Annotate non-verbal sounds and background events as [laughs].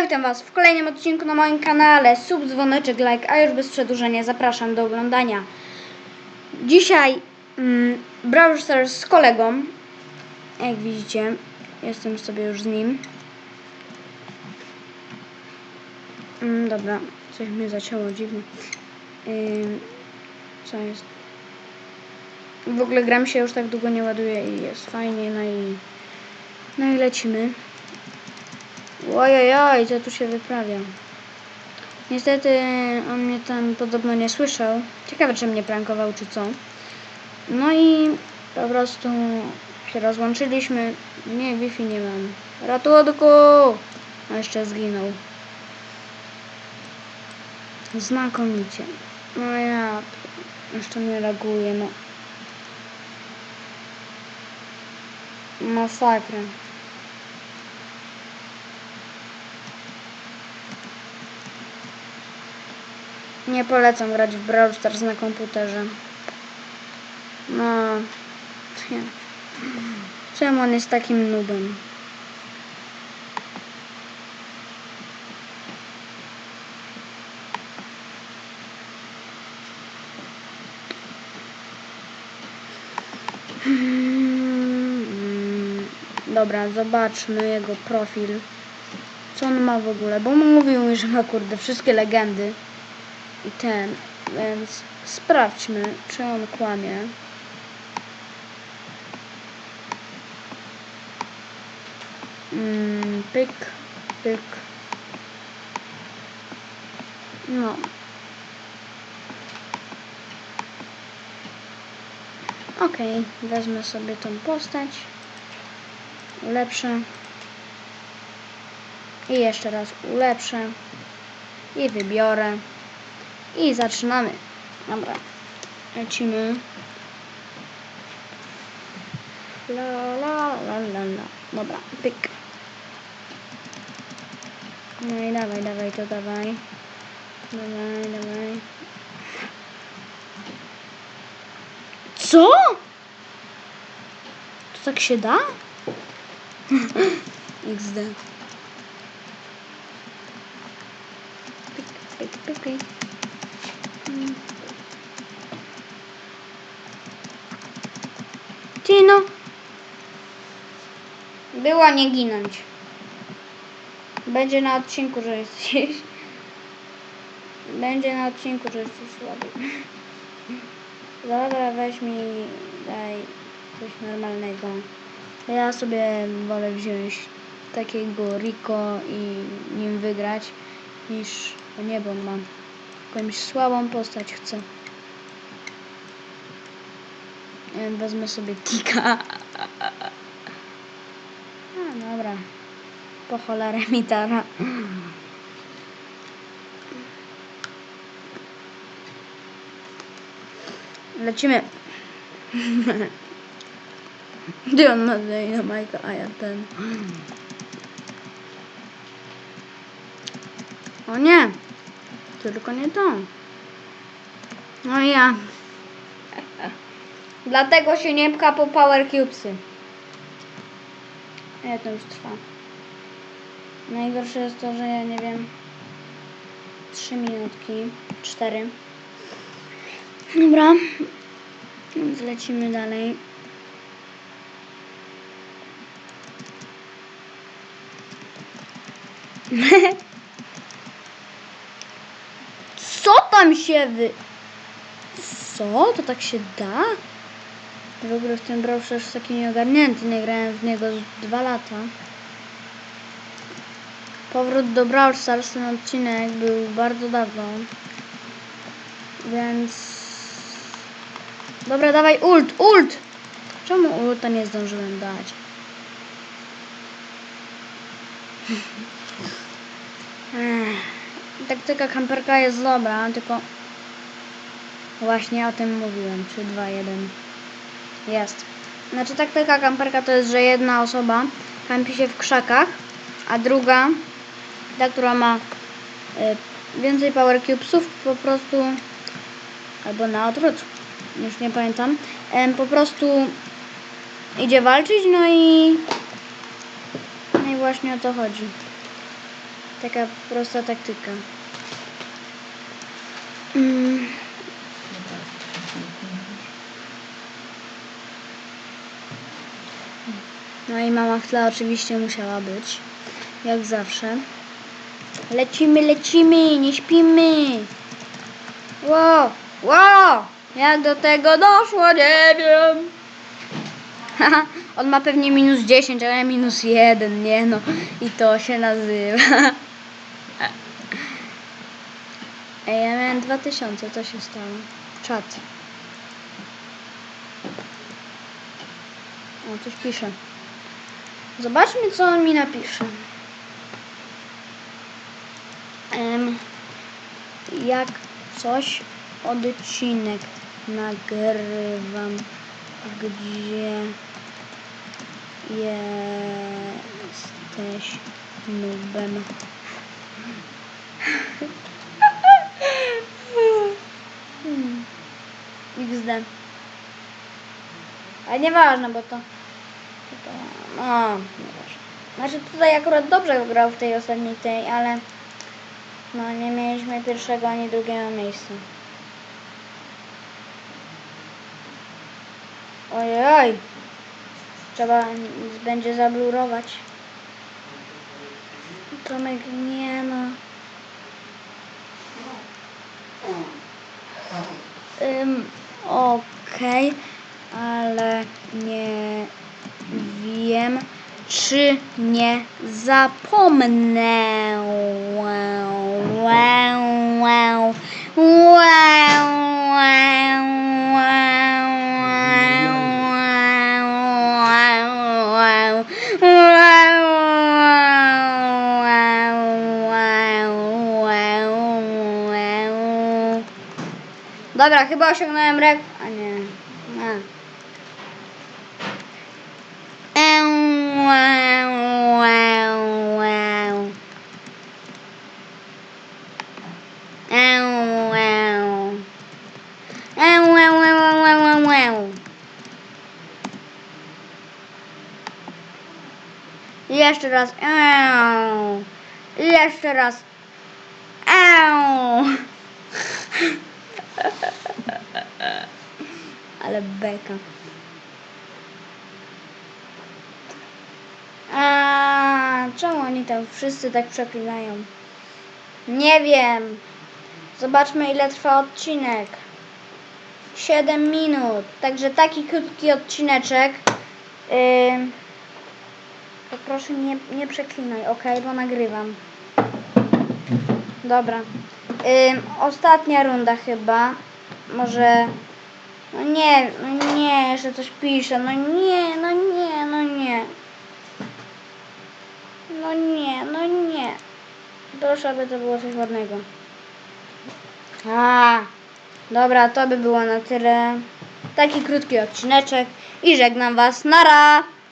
Ja witam Was w kolejnym odcinku na moim kanale. Sub, dzwoneczek, like, a już bez przedłużenia zapraszam do oglądania. Dzisiaj mm, Brawl z kolegą. Jak widzicie, jestem sobie już z nim. Mm, dobra, coś mnie zacięło dziwnie. Ym, co jest? W ogóle gram się już tak długo nie ładuje i jest fajnie, no i, no i lecimy. Ojojoj, co tu się wyprawia? Niestety on mnie tam podobno nie słyszał. Ciekawe, czy mnie prankował, czy co. No i po prostu się rozłączyliśmy. Nie, Wi-Fi nie mam. Ratunku! A jeszcze zginął. Znakomicie. No ja jeszcze nie reaguję, no. Masakra. Nie polecam grać w Brawl Stars na komputerze. No. Czemu on jest takim nubem? Dobra, zobaczmy jego profil. Co on ma w ogóle? Bo mówił mi, że ma kurde wszystkie legendy i ten, więc sprawdźmy, czy on kłamie. Mm, pyk, pyk. No. Okej, wezmę sobie tą postać. Ulepszę. I jeszcze raz ulepszę. I wybiorę. I zaczynamy. Dobra. Lecimy. La la la la la. Dobra, pyk. No i dawaj, dawaj, to dawaj. Dawaj, dawaj. Co? To tak się da? [laughs] XD. Pyk, pyk, pyk, pyk. Ty no. Była nie ginąć. Będzie na odcinku, że jesteś. [laughs] Będzie na odcinku, że jesteś słaby. [laughs] Dobra, weź mi daj coś normalnego. Ja sobie wolę wziąć takiego Rico i nim wygrać niż o mam jakąś słabą postać chcę. Nie wiem, Wezmę sobie Tika. A, dobra. Po cholerę mi tara. Lecimy. [laughs] Gdzie on ma Majka, a ja ten. O nie! Tylko nie to. No ja. Dlatego się nie pcha po Power Cubesy. Ja to już trwa. Najgorsze jest to, że ja nie wiem. Trzy minutki. Cztery. Dobra. Więc lecimy dalej. [laughs] Co tam się wy... Co? To tak się da? W ogóle w tym Brawl Stars taki nieogarnięty. Nie grałem w niego z dwa lata. Powrót do Brawl Stars, ten odcinek był bardzo dawno. Więc... Dobra, dawaj ult, ult! Czemu ulta nie zdążyłem dać? Taktyka kamperka jest dobra, tylko... Właśnie o tym mówiłem, 3, 2, 1. Jest. Znaczy taktyka kamperka to jest, że jedna osoba kampi się w krzakach, a druga, ta, która ma y, więcej power cubesów, po prostu albo na odwrót, już nie pamiętam, em, po prostu idzie walczyć, no i no i właśnie o to chodzi. Taka prosta taktyka. Mama w tle oczywiście musiała być. Jak zawsze. Lecimy, lecimy, nie śpimy. Wow, wow! Jak do tego doszło, nie wiem. Haha, on ma pewnie minus 10, a ja minus 1, nie no. I to się nazywa. [laughs] Ej, ja miałem 2000, co się stało? Czat. O, coś pisze. Zobaczmy, co on mi napisze. Em, jak coś odcinek nagrywam, gdzie jesteś nubem. [laughs] Hmm. XD. Ale nieważne, bo to... no, nieważne. Znaczy tutaj akurat dobrze grał w tej ostatniej tej, ale... No nie mieliśmy pierwszego ani drugiego miejsca. Ojej. Trzeba będzie zablurować. Tomek nie no. Okej, ale nie wiem, czy nie zapomnę. Dobra, chyba osiągnąłem rek... A nie. A. Jeszcze raz. Eee. Au. Jeszcze raz. Eee. Au. [laughs] Ale beka. A czemu oni tam wszyscy tak przeklinają? Nie wiem. Zobaczmy ile trwa odcinek. 7 minut. Także taki krótki odcineczek. To proszę nie, nie przeklinaj, ok? Bo nagrywam. Dobra. Ym, ostatnia runda chyba. Może. No nie, no nie, jeszcze coś nie, no nie, no nie. No nie, no nie. Proszę, aby to było coś ładnego. A, dobra, to by było na tyle. Taki krótki odcineczek i żegnam Was. Nara!